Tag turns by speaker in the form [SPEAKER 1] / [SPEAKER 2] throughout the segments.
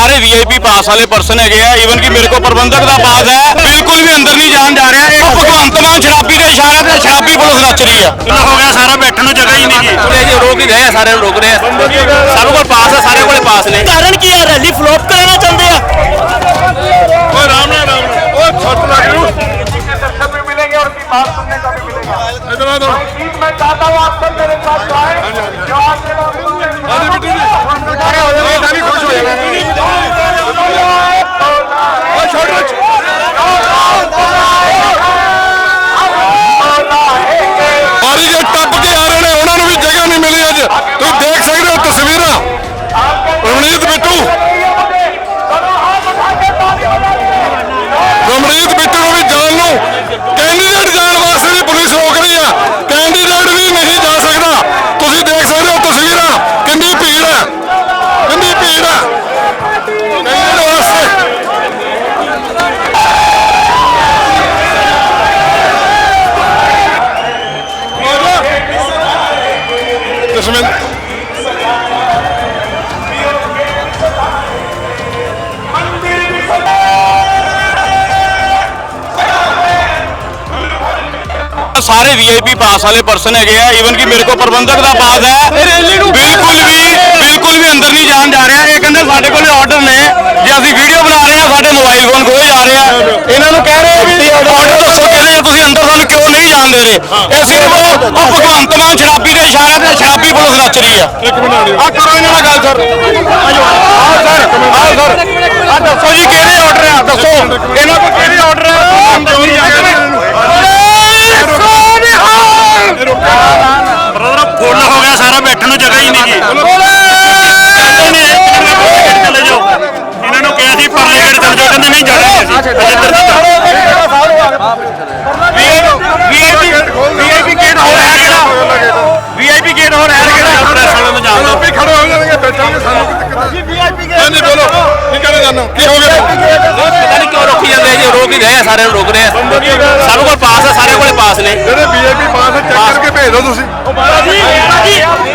[SPEAKER 1] VIP ਪਾਸ ਵਾਲੇ person ਹੈਗੇ ਆ ਈਵਨ ਕਿ ਮੇਰੇ ਕੋਲ ਪ੍ਰਬੰਧਕ ਦਾ ਪਾਸ ਹੈ ਬਿਲਕੁਲ ਵੀ ਅੰਦਰ ਨਹੀਂ ਜਾਣ ਜਾ ਰਿਹਾ ਇਹ ਭਗਵੰਤ ਮਾਨ ਸ਼ਰਾਬੀ ਦੇ ਇਸ਼ਾਰੇ ਤੇ ਸ਼ਰਾਬੀ ਪੁਲਿਸ ਨੱਚ ਰਹੀ ਆ
[SPEAKER 2] ਕਿੰਨਾ ਹੋ ਗਿਆ ਸਾਰਾ ਬੈਠਣ ਨੂੰ ਜਗ੍ਹਾ ਹੀ ਨਹੀਂ ਜੀ
[SPEAKER 1] ਥੋੜੇ ਜਿਹੇ ਰੋਕ ਹੀ ਰਹੇ ਆ ਸਾਰੇ ਨੂੰ ਰੋਕ ਰਹੇ ਆ ਸਾਡੇ ਕੋਲ ਪਾਸ ਹੈ ਸਾਰੇ ਕੋਲੇ ਪਾਸ ਨੇ
[SPEAKER 3] ਕਾਰਨ ਕੀ ਹੈ ਰੈਲੀ ਫਲੋਪ ਕਰਾਉਣਾ ਚਾਹੁੰਦੇ ਆ
[SPEAKER 2] ਓਏ ਰਾਮ ਨਾਲ ਰਾਮ ਨਾਲ ਓਏ ਛੱਟ ਲੱਗ ਜੂ
[SPEAKER 4] दर्शन भी मिलेंगे और उनकी बात सुनने का भी मिलेगा
[SPEAKER 2] ਇਧਰ ਆ ਦੋ
[SPEAKER 4] जीत मैं चाहता हूँ आप सब मेरे साथ जो आए जो आज के
[SPEAKER 2] ਜਸਮਿੰਦਰ
[SPEAKER 1] ਸਾਰੇ ਵੀਆਈਪੀ ਪਾਸ ਵਾਲੇ ਪਰਸਨ ਹੈਗੇ ਆ ਈਵਨ ਕਿ ਮੇਰੇ ਕੋਲ ਪ੍ਰਬੰਧਕ ਦਾ ਪਾਸ ਹੈ। ਬਿਲਕੁਲ ਵੀ ਬਿਲਕੁਲ ਵੀ ਅੰਦਰ ਨਹੀਂ ਜਾਣ ਜਾ ਰਿਹਾ। ਇਹ ਕਹਿੰਦੇ ਸਾਡੇ ਕੋਲ ਆਰਡਰ ਨੇ ਜੇ ਅਸੀਂ ਵੀਡੀਓ ਬਣਾ ਰਹੇ ਆ ਸਾਡੇ ਮੋਬਾਈਲ ਫੋਨ ਖੋਏ ਜਾ ਰਹੇ ਆ ਇਹਨਾਂ ਨੂੰ ਕਹਿ ਰਹੇ ਆ ਵੀ ਆਰਡਰ ਦੱਸੋ ਕਹਿੰਦੇ ਜੇ ਤੁਸੀਂ ਅੰਦਰ ਸਾਨੂੰ ਕਿਉਂ ਨਹੀਂ ਜਾਣ ਦੇ ਰਹੇ ਅਸੀਂ ਉਹ ਭਗਵੰਤ ਮਾਨ ਸ਼ਰਾਬੀ ਦੇ ਇਸ਼ਾਰੇ ਤੇ ਸ਼ਰਾਬੀ ਪੁਲਿਸ ਨੱਚ ਰਹੀ ਆ।
[SPEAKER 2] ਇੱਕ ਮਿੰਟ
[SPEAKER 1] ਆ ਕਰੋ ਇਹਨਾਂ ਨਾਲ ਗੱਲ ਸਰ। ਆਓ ਸਰ। ਆਓ। ਸਰ। ਆ ਦੱਸੋ ਜੀ ਕਿਹੜੇ ਆਰਡਰ ਆ? ਦੱਸੋ। ਇਹਨਾਂ ਕੋਲ ਕਿਹੜੇ ਆਰਡਰ ਆ? ਅੰਦਰ ਨਹੀਂ
[SPEAKER 2] ਬਰਦਰ ਫੁੱਲ ਹੋ ਗਿਆ ਸਾਰਾ ਬੈਠਣ ਨੂੰ ਜਗ੍ਹਾ ਹੀ ਨਹੀਂ ਜੀ ਨੇ ਇਹਨਾਂ ਨੂੰ ਕਿਹਾ ਸੀ ਪਰਲੇ ਗੇਟ ਚਲੇ ਜਾਓ ਕਹਿੰਦੇ ਨਹੀਂ ਜਾਣਾ ਅਸੀਂ
[SPEAKER 1] ਪਤਾ ਨਹੀਂ ਕਿਉਂ ਰੋਕੀ ਜਾਂਦੇ ਆ ਜੀ ਰੋਕ ਹੀ ਰਹੇ ਆ ਸਾਰੇ ਨੂੰ ਰੋਕ ਰਹੇ ਆ। ਸਾਡੇ ਕੋਲ ਪਾਸ ਹੈ ਸਾਰੇ ਕੋਲੇ ਪਾਸ ਨੇ।
[SPEAKER 5] ਜਿਹੜੇ ਵੀਆਈਪੀ ਪਾਸ ਚੈੱਕ ਕਰਕੇ ਭੇਜ ਦਿਓ ਤੁਸੀਂ।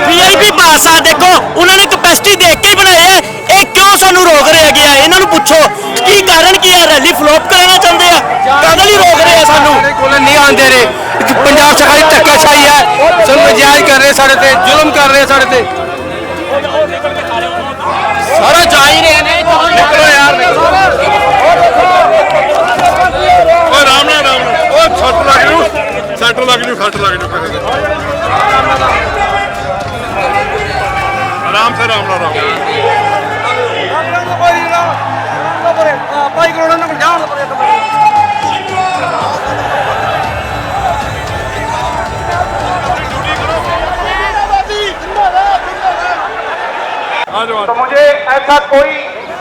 [SPEAKER 3] ਵੀਆਈਪੀ ਪਾਸ ਆ ਦੇਖੋ ਉਹਨਾਂ ਨੇ ਕਪੈਸਿਟੀ ਦੇਖ ਕੇ ਹੀ ਬਣਾਏ ਆ। ਇਹ ਕਿਉਂ ਸਾਨੂੰ ਰੋਕ ਰਿਹਾ ਗਿਆ? ਇਹਨਾਂ ਨੂੰ ਪੁੱਛੋ। ਕੀ ਕਾਰਨ ਕੀ ਹੈ ਰੈਲੀ ਫਲੋਪ ਕਰਾਉਣਾ ਚਾਹੁੰਦੇ ਆ? ਕਾਹਦੇ ਲਈ ਰੋਕ ਰਹੇ ਆ ਸਾਨੂੰ?
[SPEAKER 1] ਕੋਲ ਨਹੀਂ ਆਉਂਦੇ ਰਹੇ। ਪੰਜਾਬ ਸਰਕਾਰ ਦੀ ਧੱਕਾਸ਼ਾਹੀ ਹੈ। ਸਭ ਨਜਾਇਜ਼ ਕਰ ਰਹੇ ਸਾਡੇ ਤੇ ਜ਼ੁਲਮ ਕਰ ਰਹੇ ਸਾਡੇ ਤੇ। ਸਾਰਾ ਨਿਕਲੋ ਯਾਰ
[SPEAKER 5] ਓਏ ਰਾਮ ਨਾਲ ਰਾਮ ਨਾਲ ਓਏ ਛੱਟ ਲੱਗ ਜੂ ਸੱਟ ਲੱਗ ਜੂ ਖੱਟ ਲੱਗ ਜੂ ਕਿਸੇ ਦੇ ਆਰਾਮ ਸੇ ਰਾਮ ਨਾਲ ਰਾਮ
[SPEAKER 4] तो मुझे ऐसा कोई